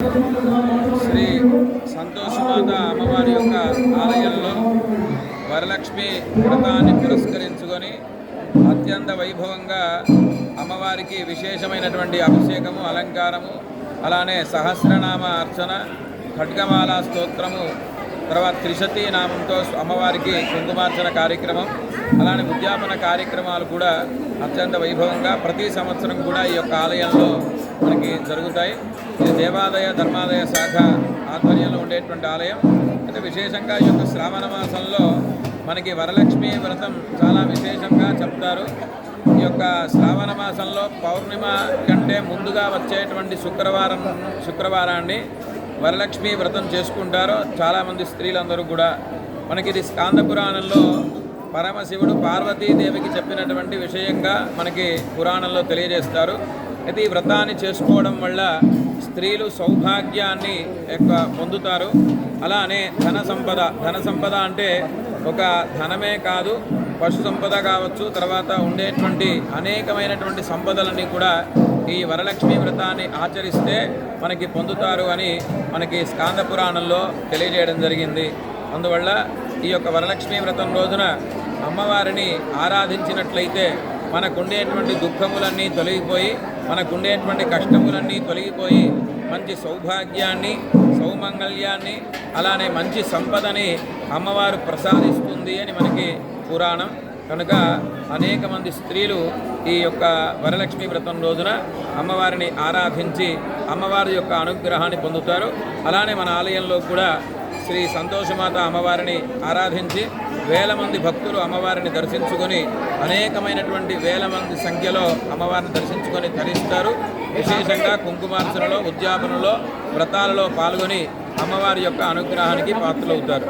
శ్రీ సంతోషమాత అమ్మవారి యొక్క ఆలయంలో వరలక్ష్మి వ్రతాన్ని పురస్కరించుకొని అత్యంత వైభవంగా అమ్మవారికి విశేషమైనటువంటి అభిషేకము అలంకారము అలానే సహస్రనామ అర్చన ఖడ్గమాల స్తోత్రము తర్వాత త్రిశతి నామంతో అమ్మవారికి కుంకుమార్చన కార్యక్రమం అలానే ఉద్యాపన కార్యక్రమాలు కూడా అత్యంత వైభవంగా ప్రతి సంవత్సరం కూడా ఈ యొక్క ఆలయంలో మనకి జరుగుతాయి. ఇది దేవాదయ ధర్మాదయ శాఖ ఆధ్వర్యంలో ఉండేటువంటి ఆలయం. అంటే విశేషంగా ఈ యొక్క శ్రావణ మాసంలో మనకి వరలక్ష్మి వ్రతం చాలా విశేషంగా చెప్తారు. ఈ యొక్క శ్రావణ మాసంలో పౌర్ణిమ కంటే ముందుగా వచ్చేటువంటి శుక్రవారం శుక్రవారాన్ని వరలక్ష్మి వ్రతం చేసుకుంటారు చాలామంది స్త్రీలందరూ కూడా మనకి ఇది స్కాంద పురాణంలో పరమశివుడు పార్వతీదేవికి చెప్పినటువంటి విషయంగా మనకి పురాణంలో తెలియజేస్తారు. అయితే ఈ వ్రతాన్ని చేసుకోవడం వల్ల స్త్రీలు సౌభాగ్యాన్ని యొక్క పొందుతారు. అలానే ధన సంపద ధన సంపద అంటే ఒక ధనమే కాదు పశు సంపద కావచ్చు తర్వాత ఉండేటువంటి అనేకమైనటువంటి సంపదలన్నీ కూడా ఈ వరలక్ష్మి వ్రతాన్ని ఆచరిస్తే మనకి పొందుతారు అని మనకి స్కాంద పురాణంలో తెలియజేయడం జరిగింది. అందువల్ల ఈ యొక్క వరలక్ష్మి వ్రతం రోజున అమ్మవారిని ఆరాధించినట్లయితే మనకుండేటువంటి దుఃఖములన్నీ తొలగిపోయి మనకుండేటువంటి కష్టములన్నీ తొలగిపోయి మంచి సౌభాగ్యాన్ని సౌమంగళ్యాన్ని అలానే మంచి సంపదని అమ్మవారు ప్రసాదిస్తుంది అని మనకి పురాణం కనుక అనేక మంది స్త్రీలు ఈ యొక్క వరలక్ష్మి వ్రతం రోజున అమ్మవారిని ఆరాధించి అమ్మవారి యొక్క అనుగ్రహాన్ని పొందుతారు. అలానే మన ఆలయంలో కూడా శ్రీ సంతోషమాత అమ్మవారిని ఆరాధించి వేల మంది భక్తులు అమ్మవారిని దర్శించుకొని అనేకమైనటువంటి వేల మంది సంఖ్యలో అమ్మవారిని దర్శించుకొని ధరిస్తారు విశేషంగా కుంకుమార్చనలో ఉద్యాపనలో వ్రతాలలో పాల్గొని అమ్మవారి యొక్క అనుగ్రహానికి పాత్రలవుతారు.